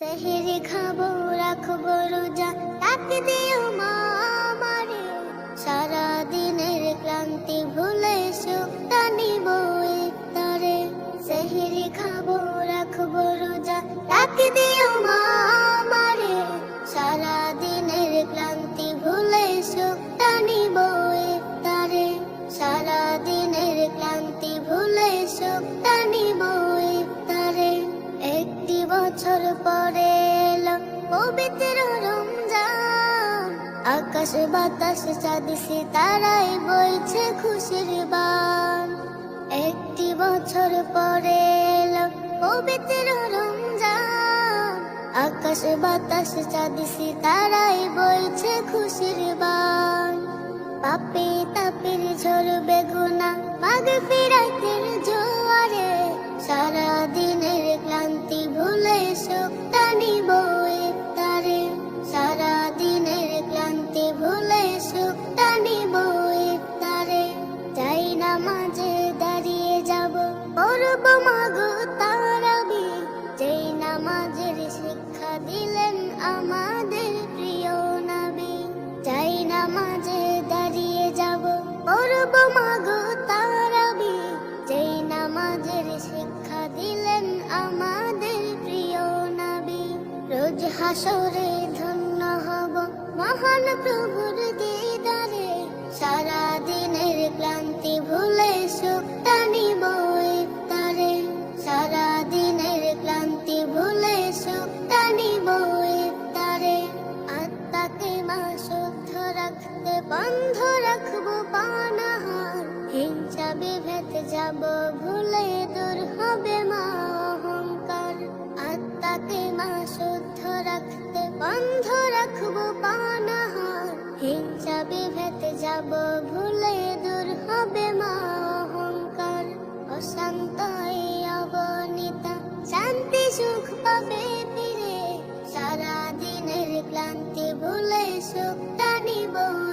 সেহেরি খাব, রাখব রোজা। তাকে দিও মা আমারে সারা দিনের ক্লান্তি ভুলে সুখটা নিব ইফতারে সেহেরি খাব, রাখব রোজা। তাকে দিও পবিত্র রমজান। আকাশ বাতাস, চাঁদ সিতারাই বইছে খুশির বান। একটি বছর পরে এলো পবিত্র রমজান। আকাশ বাতাস, চাঁদ সিতারাই বইছে খুশির বান। পাপে তাপের ঝরবে গুনা মাগ মাঝে দাঁড়িয়ে যাব। পড়ব মাগো তারাবি যেই নামাজের শিক্ষা দিলেন আমাদের প্রিয় নবী। যাই নামাজে দাঁড়িয়ে যাব, পড়ব মাগো তারাবি যেই নামাজের শিক্ষা দিলেন আমাদের প্রিয় নবী। রোজ হাসরে ধন্য হব মহান প্রভুর দিদারে। সারা দিনের ক্লান্তি ভুলে বন্ধ রাখব পানাহার। হিংসা বিভেদ যাব ভুলে দূর হবে মা অহংকার। আত্মাকে মা শুদ্ধ রাখতে বন্ধ রাখব পানাহার। হিংসা বিভেদ যাব ভুলে দূর হবে মা অহংকার। অশান্ত অবনীতা শান্তি সুখ পাবে ফিরে। সারা দিনের ক্লান্তি ভুলে সুখটা নিব।